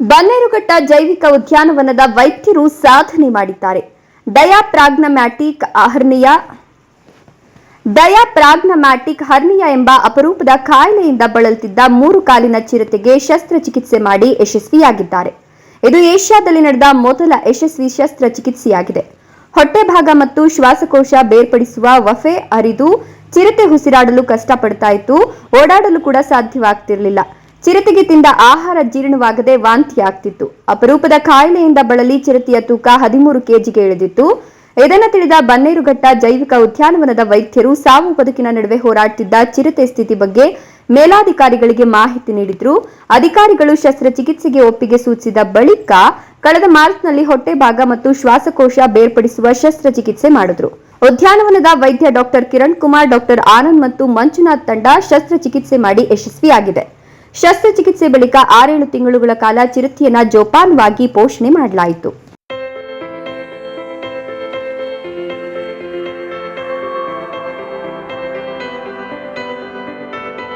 ಬನ್ನೇರುಘಟ್ಟ ಜೈವಿಕ ಉದ್ಯಾನವನದ ವೈದ್ಯರು ಸಾಧನೆ ಮಾಡಿದ್ದಾರೆ. ಡಯಾಪ್ರಾಗ್ನಮ್ಯಾಟಿಕ್ ಹರ್ನಿಯಾ ಡಯಾಪ್ರಾಗ್ನಮ್ಯಾಟಿಕ್ ಹರ್ನಿಯಾ ಎಂಬ ಅಪರೂಪದ ಕಾಯಿಲೆಯಿಂದ ಬಳಲುತ್ತಿದ್ದ ಮೂರು ಕಾಲಿನ ಚಿರತೆಗೆ ಶಸ್ತ್ರಚಿಕಿತ್ಸೆ ಮಾಡಿ ಯಶಸ್ವಿಯಾಗಿದ್ದಾರೆ. ಇದು ಏಷ್ಯಾದಲ್ಲಿ ನಡೆದ ಮೊದಲ ಯಶಸ್ವಿ ಶಸ್ತ್ರಚಿಕಿತ್ಸೆಯಾಗಿದೆ. ಹೊಟ್ಟೆ ಭಾಗ ಮತ್ತು ಶ್ವಾಸಕೋಶ ಬೇರ್ಪಡಿಸುವ ವಫೆ ಅರಿದು ಚಿರತೆ ಉಸಿರಾಡಲು ಕಷ್ಟಪಡ್ತಾ ಇತ್ತು ಓಡಾಡಲು ಕೂಡ ಸಾಧ್ಯವಾಗ್ತಿರಲಿಲ್ಲ. ಚಿರತೆಗೆ ತಿಂದ ಆಹಾರ ಜೀರ್ಣವಾಗದೆ ವಾಂತಿ ಆಗ್ತಿತ್ತು. ಅಪರೂಪದ ಕಾಯಿಲೆಯಿಂದ ಬಳಲಿ ಚಿರತೆಯ ತೂಕ ಹದಿಮೂರು ಕೆಜಿಗೆ ಇಳಿದಿತ್ತು. ಇದನ್ನು ತಿಳಿದ ಬನ್ನೇರುಘಟ್ಟ ಜೈವಿಕ ಉದ್ಯಾನವನದ ವೈದ್ಯರು ಸಾವು ಬದುಕಿನ ನಡುವೆ ಹೋರಾಡ್ತಿದ್ದ ಚಿರತೆ ಸ್ಥಿತಿ ಬಗ್ಗೆ ಮೇಲಾಧಿಕಾರಿಗಳಿಗೆ ಮಾಹಿತಿ ನೀಡಿದ್ರು. ಅಧಿಕಾರಿಗಳು ಶಸ್ತ್ರಚಿಕಿತ್ಸೆಗೆ ಒಪ್ಪಿಗೆ ಸೂಚಿಸಿದ ಬಳಿಕ ಕಳೆದ ಮಾರ್ಚ್ನಲ್ಲಿ ಹೊಟ್ಟೆ ಭಾಗ ಮತ್ತು ಶ್ವಾಸಕೋಶ ಬೇರ್ಪಡಿಸುವ ಶಸ್ತ್ರಚಿಕಿತ್ಸೆ ಮಾಡಿದ್ರು. ಉದ್ಯಾನವನದ ವೈದ್ಯ ಡಾಕ್ಟರ್ ಕಿರಣ್ ಕುಮಾರ್, ಡಾಕ್ಟರ್ ಆನಂದ್ ಮತ್ತು ಮಂಜುನಾಥ್ ತಂಡ ಶಸ್ತ್ರಚಿಕಿತ್ಸೆ ಮಾಡಿ ಯಶಸ್ವಿಯಾಗಿದೆ. ಶಸ್ತ್ರಚಿಕಿತ್ಸೆ ಬಳಿಕ ಆರೇಳು ತಿಂಗಳುಗಳ ಕಾಲ ಚಿರತೆಯನ್ನ ಜೋಪಾನವಾಗಿ ಪೋಷಣೆ ಮಾಡಲಾಯಿತು.